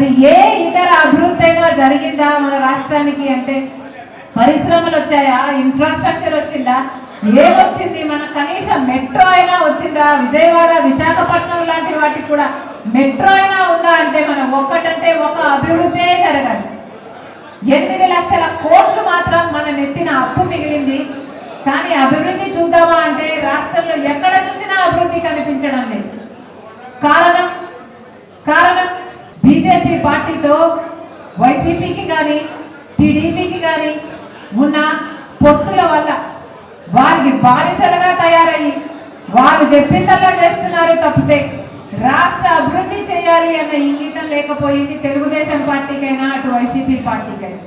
మరి ఏ ఇతర అభివృద్ధి అయినా జరిగిందా మన రాష్ట్రానికి అంటే? పరిశ్రమలు వచ్చాయా? ఇన్ఫ్రాస్ట్రక్చర్ వచ్చిందా? ఏమొచ్చింది? మన కనీసం మెట్రో అయినా వచ్చిందా? విజయవాడ విశాఖపట్నం లాంటి వాటికి కూడా మెట్రో అయినా ఉందా అంటే మనం ఒక్కటంటే ఒక అభివృద్ధే జరగాలి. ఎనిమిది లక్షల కోట్లు మాత్రం మన నెత్తిన అప్పు మిగిలింది. కానీ అభివృద్ధి చూద్దామా అంటే రాష్ట్రంలో ఎక్కడ చూసినా అభివృద్ధి కనిపించడం లేదు కారణం కారణం బీజేపీ పార్టీతో వైసీపీకి కానీ టీడీపీకి కానీ ఉన్న పొత్తుల వల్ల వారికి బానిసలుగా తయారయ్యి వారు చెప్పిందల్లా చేస్తున్నారు తప్పితే రాష్ట్ర అభివృద్ధి చేయాలి అన్న ఇంగితం లేకపోయింది తెలుగుదేశం పార్టీకైనా అటు వైసీపీ పార్టీకైనా.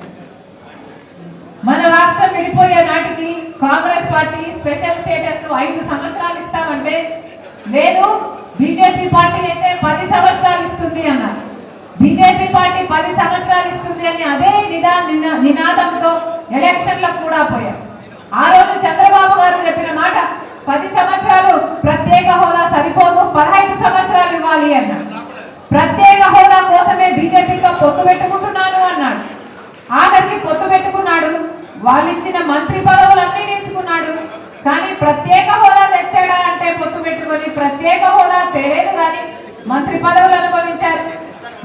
మన రాష్ట్రం విడిపోయే నాటికి కాంగ్రెస్ పార్టీ స్పెషల్ స్టేటస్ ఐదు సంవత్సరాలు ఇస్తామంటే లేదు బీజేపీ పార్టీ అయితే పది సంవత్సరాలు ఇస్తుంది బీజేపీ పార్టీ పది సంవత్సరాలు ఇస్తుంది అని అదే నిదా నినా- నినాదంతో ఎలక్షన్లకు కూడా పోయారు. ఆ రోజు చంద్రబాబు గారు చెప్పిన మాట పది సంవత్సరాలు ప్రత్యేక హోదా సరిపోదు పదహైదు సంవత్సరాలు ఇవ్వాలి అన్నారు. ప్రత్యేక హోదా కోసమే బీజేపీతో పొత్తు పెట్టుకుంటున్నాను అన్నాడు. ఆఖరికి పొత్తు పెట్టుకున్నాడు. వాళ్ళు ఇచ్చిన మంత్రి పదవులన్నీ తీసుకున్నాడు. కానీ ప్రత్యేక హోదా తెచ్చాడా అంటే పొత్తు పెట్టుకొని ప్రత్యేక హోదా తెలియదు కానీ మంత్రి పదవులు అనుభవించారు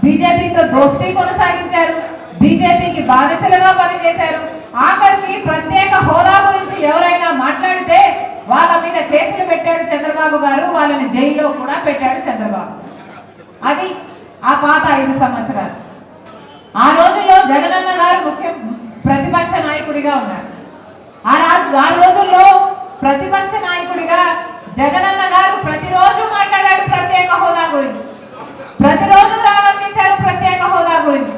బీజేపీతో దోస్తీ కొనసాగించారు. బీజేపీకి బానిసలుగా పనిచేశారు. ఆఖరికి ప్రత్యేక హోదా గురించి ఎవరైనా మాట్లాడితే వాళ్ళ మీద కేసులు పెట్టాడు చంద్రబాబు గారు వాళ్ళని జైల్లో కూడా పెట్టాడు చంద్రబాబు. అది ఆ పాత ఐదు సంవత్సరాలు. ఆ రోజుల్లో జగనన్న గారు ముఖ్య ప్రతిపక్ష నాయకుడిగా ఉన్నారు. ఆ రాజు ఆ రోజుల్లో ప్రతిపక్ష నాయకుడిగా జగనన్న గారు ప్రతిరోజు మాట్లాడాడు ప్రత్యేక హోదా గురించి. ప్రతిరోజు రాగం తీశారు ప్రత్యేక హోదా గురించి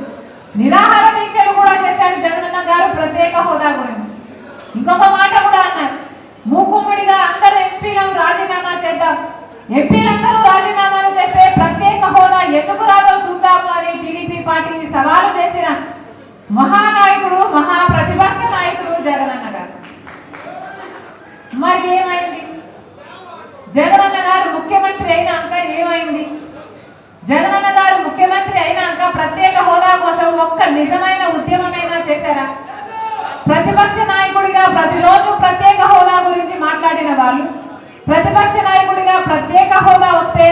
నిరాహార దీక్షలు కూడా చేశాడు జగనన్న గారు ప్రత్యేక హోదా గురించి. ఇంకొక మాట కూడా అన్నారు. మూకుమ్మడిగా అందరు ఎంపీలను రాజీనామా చేద్దాం. ఎంపీలందరూ రాజీనామాలు చేస్తే ప్రత్యేక హోదా ఎందుకు రాదో చూద్దాము అని టీడీపీ పార్టీని సవాలు చేసిన మహానాయకుడు మహాప్రతిపక్ష నాయకుడు జగనన్న గారు. మరి ఏమైంది? జగనన్న గారు ముఖ్యమంత్రి అయినాక ఏమైంది జగనన్న గారు ముఖ్యమంత్రి అయినాక ప్రత్యేక హోదా కోసం ఒక్క నిజమైన ఉద్యమమైనా చేశారా? ప్రతిపక్ష నాయకుడిగా ప్రతిరోజు ప్రత్యేక హోదా గురించి మాట్లాడిన వాళ్ళు ప్రతిపక్ష నాయకుడిగా ప్రత్యేక హోదా వస్తే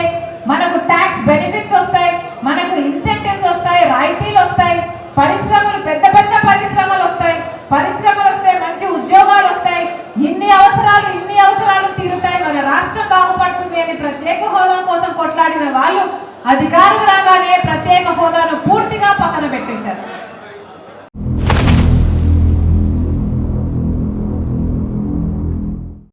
మనకు ట్యాక్స్ బెనిఫిట్స్ వస్తాయి మనకు ఇన్సెంటివ్స్ వస్తాయి రాయితీలు వస్తాయి పరిశ్రమలు పెద్ద పెద్ద పరిశ్రమలు వస్తాయి పరిశ్రమలు వస్తే మంచి ఉద్యోగాలు వస్తాయి ఇన్ని అవసరాలు ఇన్ని అవసరాలు తీరుతాయి మన రాష్ట్రం బాగుపడుతుంది అని ప్రత్యేక హోదా కోసం కొట్లాడిన వాళ్ళు అధికారులు రాగానే ప్రత్యేక హోదాను పూర్తిగా పక్కన పెట్టేశారు.